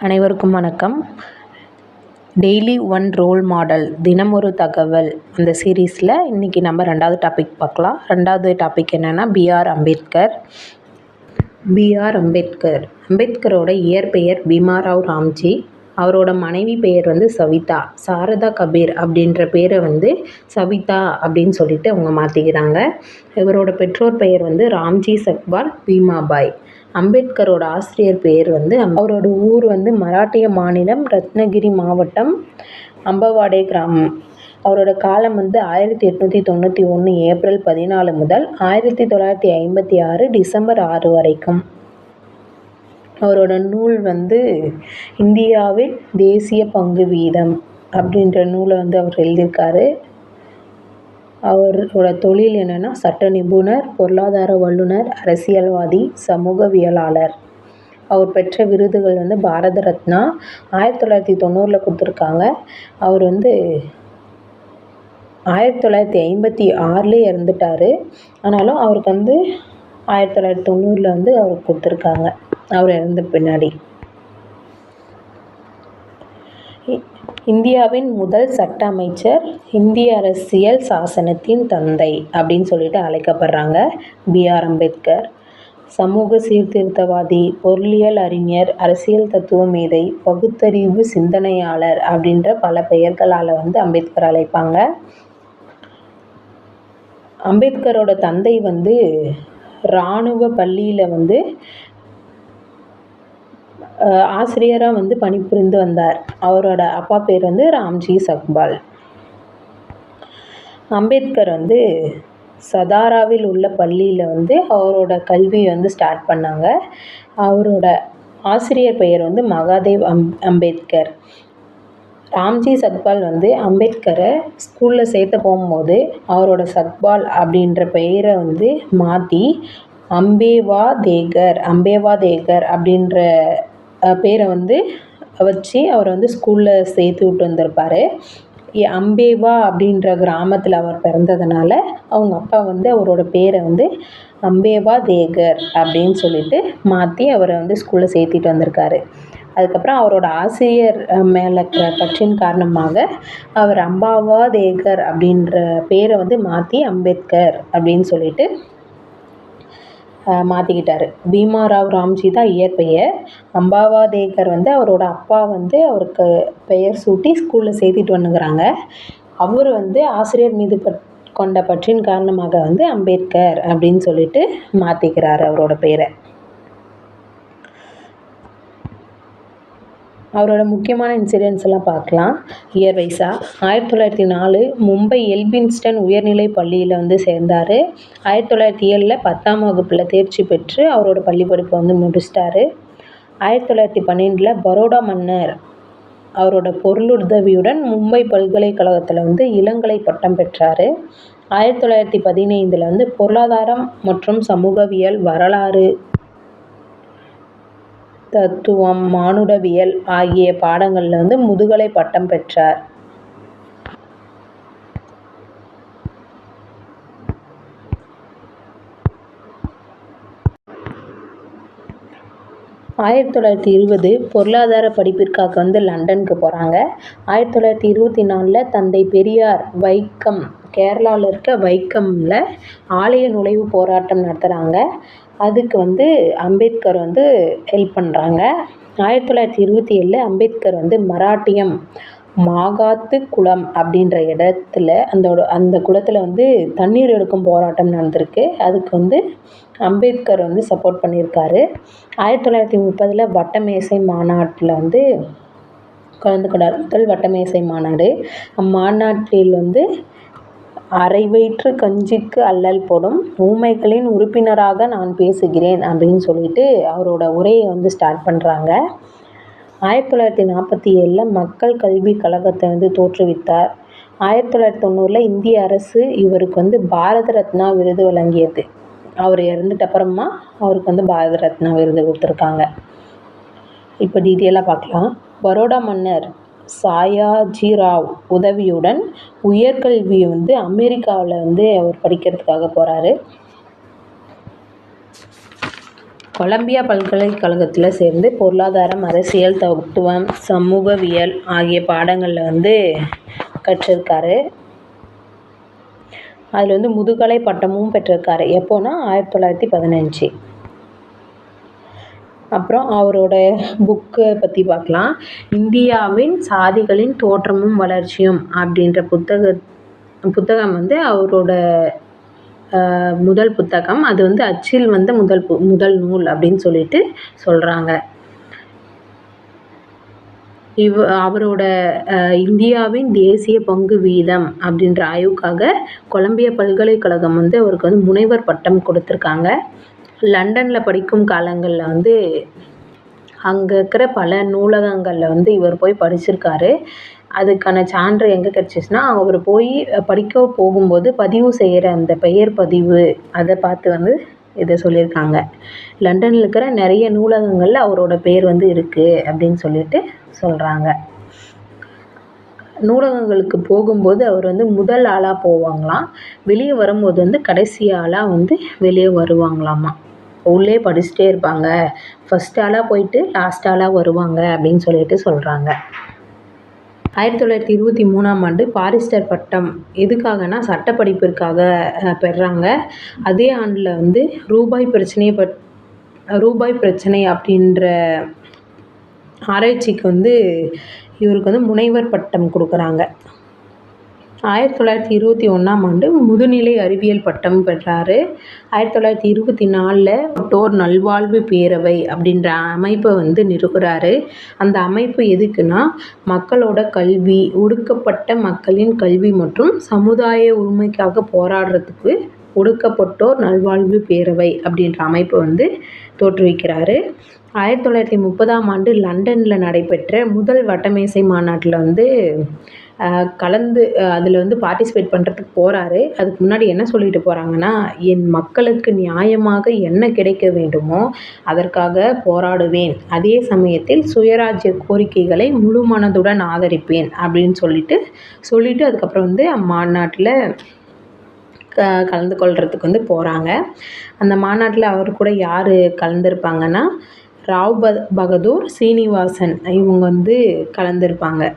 அனைவருக்கும் வணக்கம். Daily one role model தினம் ஒரு தகவல். அந்த சீரீஸில் இன்றைக்கி நம்ம ரெண்டாவது டாபிக் பார்க்கலாம். ரெண்டாவது டாபிக் என்னென்னா பிஆர் அம்பேத்கர். பிஆர் அம்பேத்கர். அம்பேத்கரோட இயற்பெயர் பீமாராவ் ராம்ஜி. அவரோட மனைவி பெயர் வந்து சவிதா சாரதா கபீர் அப்படின்ற பேரை வந்து சவிதா அப்படின்னு சொல்லிட்டு அவங்க மாற்றிக்கிறாங்க இவரோட பெற்றோர் பெயர் வந்து ராம்ஜி சக்பால் பீமாபாய். அம்பேத்கரோட ஆசிரியர் பெயர் வந்து அவரோட ஊர் வந்து மராட்டிய மாநிலம் ரத்னகிரி மாவட்டம் அம்பவாடே கிராமம். அவரோட காலம் வந்து ஆயிரத்தி எட்நூற்றி தொண்ணூற்றி ஒன்று ஏப்ரல் பதினாலு முதல் ஆயிரத்தி தொள்ளாயிரத்தி ஐம்பத்தி ஆறு டிசம்பர் ஆறு வரைக்கும். அவரோட நூல் வந்து இந்தியாவில் தேசிய பங்கு வீதம் அப்படின்ற நூலை வந்து அவர் எழுதியிருக்காரு. அவரோட தொழில் என்னென்னா சட்ட நிபுணர் பொருளாதார வல்லுனர் அரசியல்வாதி சமூகவியலாளர். அவர் பெற்ற விருதுகள் வந்து பாரத ரத்னா ஆயிரத்தி தொள்ளாயிரத்தி தொண்ணூறில் கொடுத்துருக்காங்க. அவர் வந்து ஆயிரத்தி தொள்ளாயிரத்தி ஐம்பத்தி ஆறுலேயே இறந்துட்டார். ஆனாலும் அவருக்கு வந்து ஆயிரத்தி தொள்ளாயிரத்தி தொண்ணூறில் வந்து அவருக்கு கொடுத்துருக்காங்க. அவர் இறந்த பின்னாடி. இந்தியாவின் முதல் சட்ட அமைச்சர் இந்திய அரசியல் சாசனத்தின் தந்தை அப்படின்னு சொல்லிட்டு அழைக்கப்படுறாங்க பி ஆர் அம்பேத்கர். சமூக சீர்திருத்தவாதி பொருளியல் அறிஞர் அரசியல் தத்துவ மேதை பகுத்தறிவு சிந்தனையாளர் அப்படின்ற பல பெயர்களால் வந்து அம்பேத்கர் அழைப்பாங்க. அம்பேத்கரோட தந்தை வந்து இராணுவ பள்ளியில் வந்து ஆசிரியராக வந்து பணிபுரிந்து வந்தார். அவரோட அப்பா பேர் வந்து ராம்ஜி சக்பால். அம்பேத்கர் வந்து சதாராவில் உள்ள பள்ளியில் வந்து அவரோட கல்வி வந்து ஸ்டார்ட் பண்ணாங்க. அவரோட ஆசிரியர் பெயர் வந்து மகாதேவ் அம் அம்பேத்கர். ராம்ஜி சக்பால் வந்து அம்பேத்கரை ஸ்கூலில் சேர்த்த போகும்போது அவரோட சக்பால் அப்படின்ற பெயரை வந்து மாற்றி அம்பேவா தேகர் அம்பேவா தேகர் அப்படின்ற பேரை வந்து வச்சு அவரை வந்து ஸ்கூலில் சேர்த்து விட்டு வந்திருப்பார். அம்பேவா அப்படின்ற கிராமத்தில் அவர் பிறந்ததுனால அவங்க அப்பா வந்து அவரோட பேரை வந்து அம்பேவா தேகர் அப்படின்னு சொல்லிட்டு மாற்றி அவரை வந்து ஸ்கூலில் சேர்த்திட்டு வந்திருக்காரு. அதுக்கப்புறம் அவரோட ஆசிரியர் மேலே இருக்கிற பற்றின் காரணமாக அவர் அம்பாவா தேகர் அப்படின்ற பேரை வந்து மாற்றி அம்பேத்கர் அப்படின்னு சொல்லிட்டு மாற்றிக்கிட்டார் பீமாராவ் ராம்ஜி தான் இயற்பெயர். அம்பாவாதேகர் வந்து அவரோட அப்பா வந்து அவருக்கு பெயர் சூட்டி ஸ்கூலில் சேர்த்திட்டு வந்துக்கிறாங்க அவர் வந்து ஆசிரியர் மீது பட் கொண்ட பற்றின் காரணமாக வந்து அம்பேத்கர் அப்படின்னு சொல்லிட்டு மாற்றிக்கிறார் அவரோட பெயரை. அவரோட முக்கியமான இன்சிடென்ட்ஸ் எல்லாம் பார்க்கலாம். இயர் வைஸாக ஆயிரத்தி தொள்ளாயிரத்தி நாலு மும்பை எல்பின்ஸ்டன் உயர்நிலை பள்ளியில் வந்து சேர்ந்தார். ஆயிரத்தி தொள்ளாயிரத்தி ஏழில் பத்தாம் வகுப்பில் தேர்ச்சி பெற்று அவரோட பள்ளி படிப்பை வந்து முடிச்சிட்டாரு. ஆயிரத்தி தொள்ளாயிரத்தி பன்னெண்டில் பரோடா மன்னர் அவரோட பொருளுதவியுடன் மும்பை பல்கலைக்கழகத்தில் வந்து இளங்கலை பட்டம் பெற்றார். ஆயிரத்தி தொள்ளாயிரத்தி பதினைந்தில் வந்து பொருளாதாரம் மற்றும் சமூகவியல் வரலாறு தத்துவம் மானுடவியல் ஆகிய பாடங்களில் வந்து முதுகலை பட்டம் பெற்றார். ஆயிரத்தி தொள்ளாயிரத்தி இருபது பொருளாதார படிப்பிற்காக வந்து லண்டனுக்கு போகிறாங்க ஆயிரத்தி தொள்ளாயிரத்தி இருபத்தி நாலில் தந்தை பெரியார் வைக்கம் கேரளாவில் இருக்க வைக்கமில் ஆலய நுழைவு போராட்டம் நடத்துகிறாங்க அதுக்கு வந்து அம்பேத்கர் வந்து ஹெல்ப் பண்ணுறாங்க ஆயிரத்தி தொள்ளாயிரத்தி இருபத்தி ஏழில் அம்பேத்கர் வந்து மராட்டியம் மாகாத்து குளம் அப்படின்ற இடத்துல அந்த அந்த குளத்தில் வந்து தண்ணீர் எடுக்கும் போராட்டம் நடந்திருக்கு. அதுக்கு வந்து அம்பேத்கர் வந்து சப்போர்ட் பண்ணியிருக்காரு. ஆயிரத்தி தொள்ளாயிரத்தி முப்பதில் வட்டமேசை மாநாட்டில் வந்து கலந்து கொண்டார் முதல் வட்டமேசை மாநாடு. அம்மாநாட்டில் வந்து அரை வயிற்று கஞ்சிக்கு அல்லல் போடும் ஊமைகளின் உறுப்பினராக நான் பேசுகிறேன் அப்படின்னு சொல்லிட்டு அவரோட உரையை வந்து ஸ்டார்ட் பண்ணுறாங்க ஆயிரத்தி தொள்ளாயிரத்தி நாற்பத்தி ஏழில் மக்கள் கல்வி கழகத்தை வந்து தோற்றுவித்தார். ஆயிரத்தி தொள்ளாயிரத்தி தொண்ணூறில் இந்திய அரசு இவருக்கு வந்து பாரத ரத்னா விருது வழங்கியது. அவர் இறந்துட்ட அப்புறமா அவருக்கு வந்து பாரத ரத்னா விருது கொடுத்துருக்காங்க. இப்போ டீட்டெயிலாக பார்க்கலாம். பரோடா மன்னர் சாயாஜிராவ் உதவியுடன் உயர்கல்வியை வந்து அமெரிக்காவில் வந்து அவர் படிக்கிறதுக்காக போகிறாரு கொலம்பியா பல்கலைக்கழகத்தில் சேர்ந்து பொருளாதாரம் அரசியல் தத்துவம் சமூகவியல் ஆகிய பாடங்களில் வந்து கற்றிருக்காரு. அதில் வந்து முதுகலை பட்டமும் பெற்றிருக்காரு. எப்போன்னா ஆயிரத்தி தொள்ளாயிரத்தி பதினஞ்சு. அப்புறம் அவரோட புக்கை பற்றி பார்க்கலாம். இந்தியாவின் சாதிகளின் தோற்றமும் வளர்ச்சியும் அப்படின்ற புத்தக புத்தகம் வந்து அவரோட முதல் புத்தகம். அது வந்து அச்சில் வந்த முதல் பு முதல் நூல் அப்படின்னு சொல்லிட்டு சொல்கிறாங்க இவ் அவரோட இந்தியாவின் தேசிய பங்கு வீதம் அப்படின்ற ஆய்வுக்காக கொலம்பிய பல்கலைக்கழகம் வந்து அவருக்கு வந்து முனைவர் பட்டம் கொடுத்துருக்காங்க. லண்டனில் படிக்கும் காலங்களில் வந்து அங்கே இருக்கிற பல நூலகங்களில் வந்து இவர் போய் படிச்சிருக்காரு. அதுக்கான சான்று எங்கே கிடச்சிச்சின்னா அவர் போய் படிக்க போகும்போது பதிவு செய்கிற அந்த பெயர் பதிவு அதை பார்த்து வந்து இதை சொல்லியிருக்காங்க. லண்டனில் இருக்கிற நிறைய நூலகங்களில் அவரோட பேர் வந்து இருக்குது அப்படின்னு சொல்லிட்டு சொல்கிறாங்க நூலகங்களுக்கு போகும்போது அவர் வந்து முதல் ஆளாக போவாங்களாம். வெளியே வரும்போது வந்து கடைசி ஆளாக வந்து வெளியே வருவாங்களாமா. உள்ளே படிச்சுட்டே இருப்பாங்க. ஃபஸ்ட் ஆளாக போயிட்டு லாஸ்ட் ஆளாக வருவாங்க அப்படின்னு சொல்லிட்டு சொல்கிறாங்க ஆயிரத்தி தொள்ளாயிரத்தி இருபத்தி மூணாம் ஆண்டு பாரிஸ்டர் பட்டம் எதுக்காகனா சட்டப்படிப்பிற்காக பெறாங்க. அதே ஆண்டில் வந்து ரூபாய் பிரச்சனையை பட் ரூபாய் பிரச்சனை அப்படின்ற ஆராய்ச்சிக்கு வந்து இவருக்கு வந்து முனைவர் பட்டம் கொடுக்குறாங்க. ஆயிரத்தி தொள்ளாயிரத்தி இருபத்தி ஒன்றாம் ஆண்டு முதுநிலை அறிவியல் பட்டம் பெற்றார். ஆயிரத்தி தொள்ளாயிரத்தி இருபத்தி நாலில் டோர் நல்வாழ்வு பேரவை அப்படின்ற அமைப்பை வந்து நிறுவுகிறாரு அந்த அமைப்பு எதுக்குன்னா மக்களோட கல்வி ஒடுக்கப்பட்ட மக்களின் கல்வி மற்றும் சமுதாய உரிமைக்காக போராடுறதுக்கு ஒடுக்கப்பட்டோர் நல்வாழ்வு பேரவை அப்படின்ற அமைப்பு வந்து தோற்றுவிக்கிறாரு. ஆயிரத்தி தொள்ளாயிரத்தி முப்பதாம் ஆண்டு லண்டனில் நடைபெற்ற முதல் வட்டமேசை மாநாட்டில் வந்து கலந்து அதில் வந்து பார்ட்டிசிபேட் பண்ணுறதுக்கு போகிறாரு அதுக்கு முன்னாடி என்ன சொல்லிட்டு போகிறாங்கன்னா என் மக்களுக்கு நியாயமாக என்ன கிடைக்க வேண்டுமோ அதற்காக போராடுவேன். அதே சமயத்தில் சுயராஜ்ய கோரிக்கைகளை முழு மனதுடன் ஆதரிப்பேன். அப்படின்னு சொல்லிட்டு சொல்லிவிட்டு அதுக்கப்புறம் வந்து அம்மாநாட்டில் கலந்து கொள்கிறதுக்கு வந்து போகிறாங்க அந்த மாநாட்டில் அவர் கூட யார் கலந்துருப்பாங்கன்னா ராவ் ப பகதூர் சீனிவாசன் இவங்க வந்து கலந்துருப்பாங்க.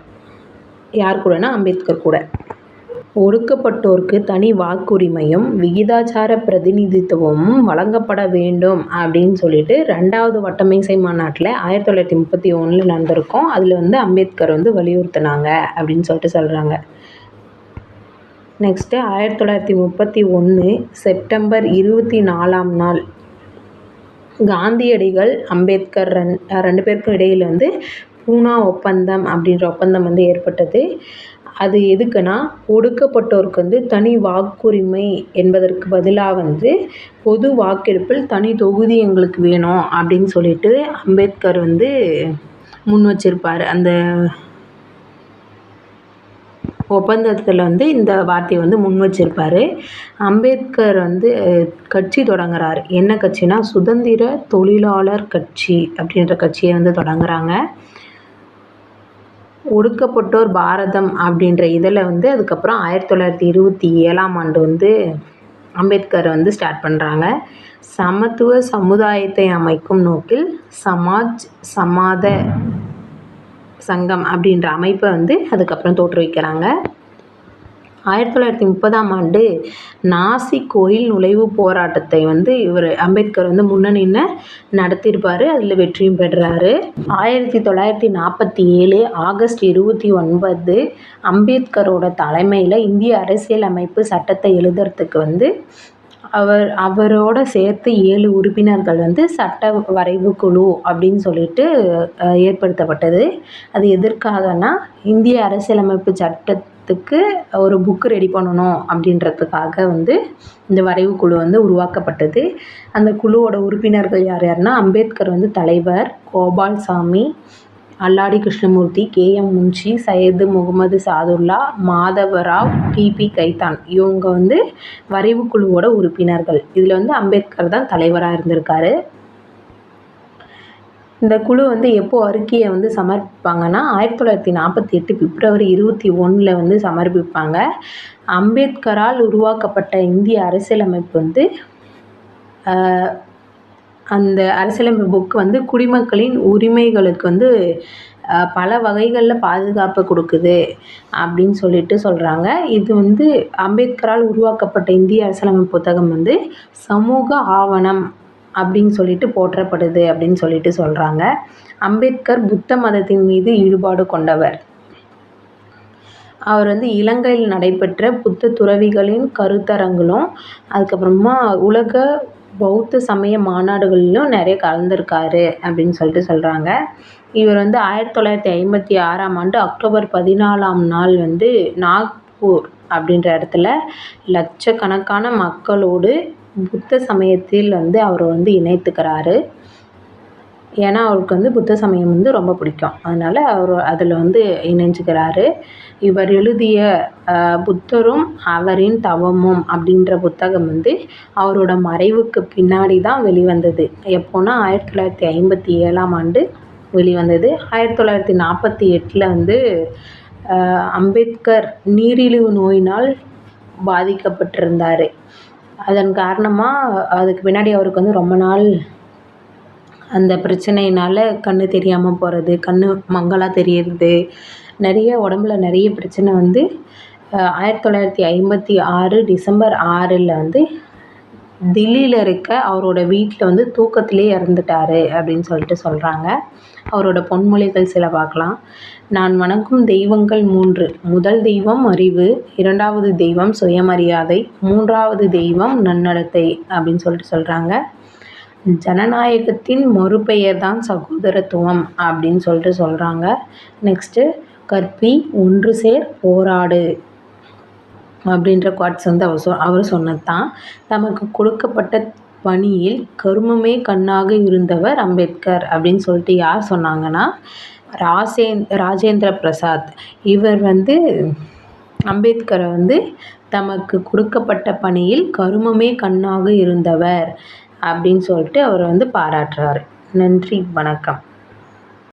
யார் கூடனா அம்பேத்கர் கூட. ஒடுக்கப்பட்டோருக்கு தனி வாக்குரிமையும் விகிதாச்சார பிரதிநிதித்துவமும் வழங்கப்பட வேண்டும் அப்படின்னு சொல்லிட்டு ரெண்டாவது வட்டமேசை மாநாட்டில் ஆயிரத்தி தொள்ளாயிரத்தி முப்பத்தி ஒன்றில் நடந்திருக்கும். அதில் வந்து அம்பேத்கர் வந்து வலியுறுத்தினாங்க அப்படின்னு சொல்லிட்டு சொல்கிறாங்க நெக்ஸ்ட்டு ஆயிரத்தி தொள்ளாயிரத்தி முப்பத்தி ஒன்று செப்டம்பர் இருபத்தி நாலாம் நாள். காந்தியடிகள் அம்பேத்கர் ரெண் ரெண்டு பேருக்கும் இடையில் வந்து பூனா ஒப்பந்தம் அப்படின்ற ஒப்பந்தம் வந்து ஏற்பட்டது. அது எதுக்குன்னா ஒடுக்கப்பட்டோருக்கு வந்து தனி வாக்குரிமை என்பதற்கு பதிலாக வந்து பொது வாக்கெடுப்பில் தனி தொகுதி எங்களுக்கு வேணும் அப்படின்னு சொல்லிட்டு அம்பேத்கர் வந்து முன் வச்சிருப்பார். அந்த ஒப்பந்தத்தில் வந்து இந்த வார்த்தையை வந்து முன் வச்சிருப்பார். அம்பேத்கர் வந்து கட்சி தொடங்குறாரு. என்ன கட்சினா சுதந்திர தொழிலாளர் கட்சி அப்படின்ற கட்சியை வந்து தொடங்குறாங்க. ஒடுக்கப்பட்டோர் பாரதம் அப்படின்ற இதில் வந்து அதுக்கப்புறம் ஆயிரத்தி தொள்ளாயிரத்தி இருபத்தி ஏழாம் ஆண்டு வந்து அம்பேத்கர் வந்து ஸ்டார்ட் பண்ணுறாங்க சமத்துவ சமுதாயத்தை அமைக்கும் நோக்கில் சமாஜ் சமாத சங்கம் அப்படின்ற அமைப்பை வந்து அதுக்கப்புறம் தோற்றுவிக்கிறாங்க. ஆயிரத்தி தொள்ளாயிரத்தி முப்பதாம் ஆண்டு நாசிக் கோயில் நுழைவுப் போராட்டத்தை வந்து இவர் அம்பேத்கர் வந்து முன்னணின்னு நடத்தியிருப்பார். அதில் வெற்றியும் பெறுறாரு. ஆயிரத்தி தொள்ளாயிரத்தி நாற்பத்தி ஏழு ஆகஸ்ட் இருபத்தி ஒன்பது அம்பேத்கரோட தலைமையில் இந்திய அரசியல் அமைப்பு சட்டத்தை எழுதுறதுக்கு வந்து அவர் அவரோட சேர்த்து ஏழு உறுப்பினர்கள் வந்து சட்ட வரைவு குழு அப்படின்னு சொல்லிட்டு ஏற்படுத்தப்பட்டது. அது எதற்காகனா இந்திய அரசியலமைப்பு சட்டத்துக்கு ஒரு புக்கு ரெடி பண்ணணும் அப்படின்றதுக்காக வந்து இந்த வரைவு குழு வந்து உருவாக்கப்பட்டது. அந்த குழுவோட உறுப்பினர்கள் யார் யாருன்னா அம்பேத்கர் வந்து தலைவர் Gopalaswami Alladi Krishnamurthy K. M. Munshi Syed Mohammad Saadulla Madhavrao DP Khaitan. இவங்க வந்து வரைவு குழுவோட உறுப்பினர்கள். இதில் வந்து அம்பேத்கர் தான் தலைவராக இருந்திருக்காரு. இந்த குழு வந்து எப்போது அறிக்கையை வந்து சமர்ப்பிப்பாங்கன்னா ஆயிரத்தி தொள்ளாயிரத்தி நாற்பத்தி எட்டு பிப்ரவரி இருபத்தி ஒன்றில் வந்து சமர்ப்பிப்பாங்க. அம்பேத்கரால் உருவாக்கப்பட்ட இந்திய அரசியலமைப்பு வந்து அந்த அரசியலமைப்பு புக் வந்து குடிமக்களின் உரிமைகளுக்கு வந்து பல வகைகளில் பாதுகாப்பு கொடுக்குது அப்படின்னு சொல்லிட்டு சொல்கிறாங்க இது வந்து அம்பேத்கரால் உருவாக்கப்பட்ட இந்திய அரசியலமைப்பு புத்தகம் வந்து சமூக ஆவணம் அப்படின்னு சொல்லிட்டு போற்றப்படுது அப்படின்னு சொல்லிட்டு சொல்கிறாங்க அம்பேத்கர் புத்த மதத்தின் மீது ஈடுபாடு கொண்டவர். அவர் வந்து இலங்கையில் நடைபெற்ற புத்த துறவிகளின் கருத்தரங்களும் அதுக்கப்புறமா உலக பௌத்த சமய மாநாடுகளிலும் நிறைய கலந்துருக்காரு அப்படின்னு சொல்லிட்டு சொல்கிறாங்க இவர் வந்து ஆயிரத்தி தொள்ளாயிரத்தி ஐம்பத்தி ஆறாம் ஆண்டு அக்டோபர் பதினாலாம் நாள் வந்து நாக்பூர் அப்படின்ற இடத்துல லட்சக்கணக்கான மக்களோடு புத்த சமயத்தில் வந்து அவர் வந்து இணைத்துக்கிறாரு. ஏன்னா அவருக்கு வந்து புத்த சமயம் வந்து ரொம்ப பிடிக்கும். அதனால் அவர் அதில் வந்து இணைஞ்சுக்கிறாரு. இவர் எழுதிய புத்தரும் அவரின் தவமும் அப்படின்ற புத்தகம் வந்து அவரோட மறைவுக்கு பின்னாடி தான் வெளிவந்தது. எப்போன்னா ஆயிரத்தி தொள்ளாயிரத்தி ஐம்பத்தி ஏழாம் ஆண்டு வெளிவந்தது. ஆயிரத்தி தொள்ளாயிரத்தி நாற்பத்தி எட்டில் வந்து அம்பேத்கர் நீரிழிவு நோயினால் பாதிக்கப்பட்டிருந்தார். அதன் காரணமாக அதுக்கு பின்னாடி அவருக்கு வந்து ரொம்ப நாள் அந்த பிரச்சனையினால் கண் தெரியாமல் போகிறது கண் மங்கலாக தெரியறது. நிறைய உடம்புல நிறைய பிரச்சனை வந்து ஆயிரத்தி தொள்ளாயிரத்தி ஐம்பத்தி ஆறு டிசம்பர் ஆறில் வந்து தில்லியில் இருக்க அவரோட வீட்டில் வந்து தூக்கத்திலே இறந்துட்டார் அப்படின்னு சொல்லிட்டு சொல்கிறாங்க அவரோட பொன்மொழிகள் சில பார்க்கலாம். நான் வணங்கும் தெய்வங்கள் மூன்று. முதல் தெய்வம் அறிவு இரண்டாவது தெய்வம் சுயமரியாதை மூன்றாவது தெய்வம் நன்னடத்தை அப்படின்னு சொல்லிட்டு சொல்கிறாங்க ஜனநாயகத்தின் மறுபெயர் தான் சகோதரத்துவம் அப்படின்னு சொல்லிட்டு சொல்கிறாங்க நெக்ஸ்ட்டு கற்பி ஒன்று சேர் போராடு அப்படின்ற குவாட்ஸ் வந்து அவர் சொ அவர் சொன்னது தான் தமக்கு கொடுக்கப்பட்ட பணியில் கருமமே கண்ணாக இருந்தவர் அம்பேத்கர் அப்படின்னு சொல்லிட்டு யார் சொன்னாங்கன்னா ராசேந் ராஜேந்திர பிரசாத். இவர் வந்து அம்பேத்கரை வந்து தமக்கு கொடுக்கப்பட்ட பணியில் கருமமே கண்ணாக இருந்தவர். அப்படின்னு சொல்லிட்டு அவர் வந்து பாராட்டுறாரு. நன்றி வணக்கம்.